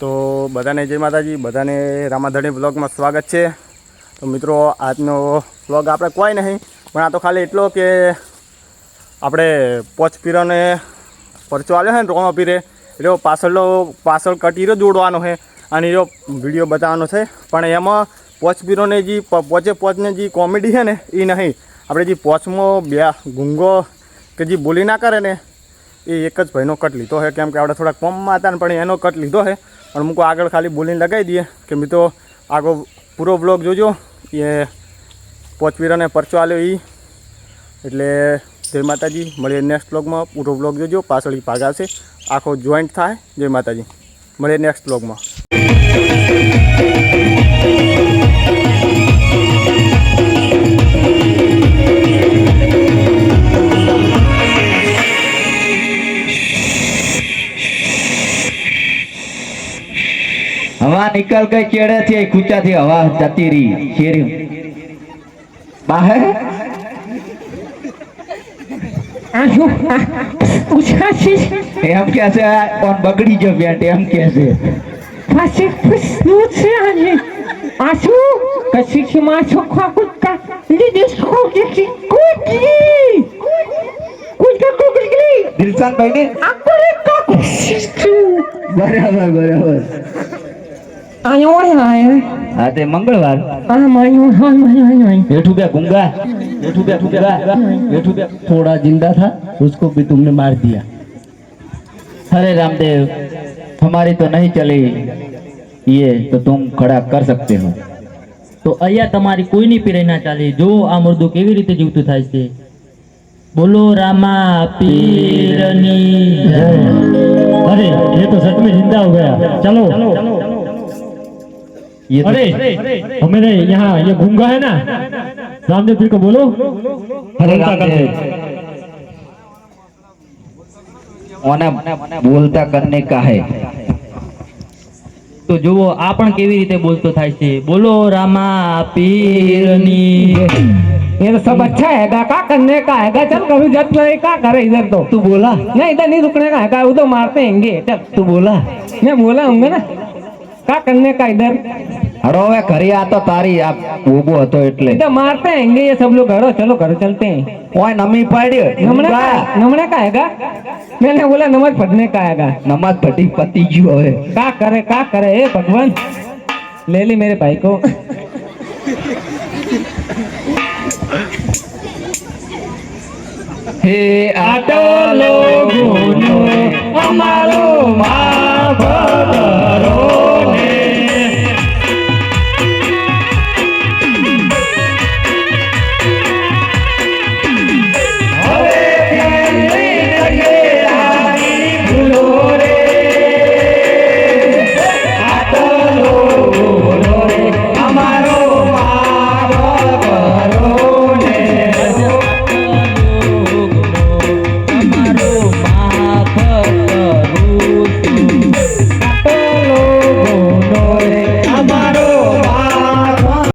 તો બધાને જય માતાજી, બધાને રામાધણી બ્લોગમાં સ્વાગત છે. તો મિત્રો, આજનો બ્લોગ આપણે કોઈ નહીં, પણ આ તો ખાલી એટલો કે આપણે પોચ પીરોને પરચો આવ્યો છે ને રોણો પીરે, એટલે પાછળનો પાછળ કટીરો જોડવાનો છે અને એનો વીડિયો બતાવવાનો છે. પણ એમાં પોચ પીરોને જે પોચે પોચને જે કોમેડી છે ને એ નહીં. આપણે જે પોચમાં બે ગુંગો કે જે બોલી ના કરે ને એ એક જ ભાઈનો કટ લીધો છે કેમ કે આપણે થોડાક પંપમાં હતા ને, પણ એનો કટ લીધો છે પણ મૂકો આગળ ખાલી બોલીને લગાવી દઈએ. કે મિત્રો આગળ પૂરો બ્લોગ જોજો. એ પોચવીરાને પરચો આલ્યો એ એટલે જય માતાજી. મળીએ નેક્સ્ટ બ્લોગમાં પૂરો બ્લોગ જોજો. પાછળ ભાગ આવશે. આખો જોઈન્ટ થાય. જય માતાજી. મળીએ નેક્સ્ટ બ્લોગમાં હવા નીકળ ગઈ ચેડે થી ખૂચા થી હવા જતી રહી શેરી બહાર એમ કે છે કોણ બગડી ગયો બેટ એમ કે છે que cuide. Cuide cuide. દિલશાનભાઈ ને Agora coca. બરાબર બરાબર Ai oi ai. હા તે મંગળવાર Ah mãe oi mãe oi oi. બેઠું બે ગુંગા બેઠું બે ગુંગા બેઠું બે थोड़ा जिंदा था उसको भी तुमने मार दिया अरे रामदेव हमारी तो नहीं चली ये तो तुम खड़ा कर सकते हो તો અહીંયા તમારી કોઈની પીરાઈ ના ચાલે જો આ મુર્દો કેવી રીતે જીવતું થાય છે બોલો રામા પીરની જય. अरे ये तो सच में जिंदा हो गया चलो ये तो अरे हमें यहाँ ये गूंगा है ना रामदेव पीर को बोलो अरे बोलता कर दे। रामदेव उन्हें बोलता करने का है તો જુઓ આ પણ કેવી રીતે બોલતો થાય છે બોલો રામા પીરની ये तो सब अच्छा है का करने का है चल कभी जब नहीं का करे इधर तो तू बोला नहीं इधर नहीं रुकने का है वो तो मारते हैंगे चल तू बोला मैं बोला हूँ ना का करने का इधर હરો હવે ઘરે આ તો તારી આ ઉભો હતો એટલે इधर मारते हैंगे ये सब लोग घरों चलो घर चलते हैं ઓય નમી પાડ્યો नमने का नमने का हैगा मैंने बोला नमक फटने का हैगा નમાજ પટી પતી ગયું હવે का करे का करे हे भगवान ले ली मेरे भाई को હે આટલો ગુનો અમારો મા ભગત